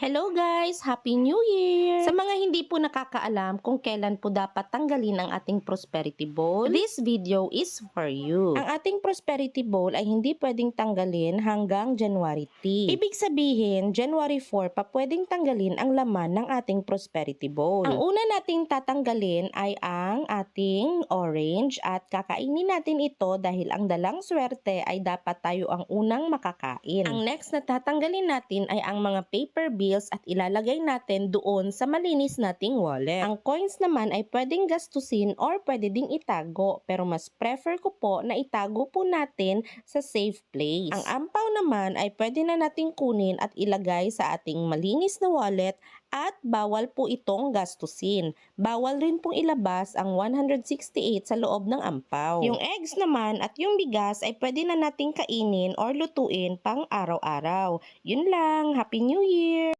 Hello guys! Happy New Year! Sa mga hindi po nakakaalam kung kailan po dapat tanggalin ang ating prosperity bowl, this video is for you. Ang ating prosperity bowl ay hindi pwedeng tanggalin hanggang January 3. Ibig sabihin, January 4 pa pwedeng tanggalin ang laman ng ating prosperity bowl. Ang una nating tatanggalin ay ang ating orange at kakainin natin ito dahil ang dalang swerte ay dapat tayo ang unang makakain. Ang next na tatanggalin natin ay ang mga paper bills at ilalagay natin doon sa malinis nating wallet. Ang coins naman ay pwedeng gastusin or pwede ding itago pero mas prefer ko po na itago po natin sa safe place. Ang ampaw naman ay pwede na nating kunin at ilagay sa ating malinis na wallet at bawal po itong gastusin. Bawal rin pong ilabas ang 168 sa loob ng ampaw. Yung eggs naman at yung bigas ay pwede na nating kainin or lutuin pang araw-araw. Yun lang. Happy New Year!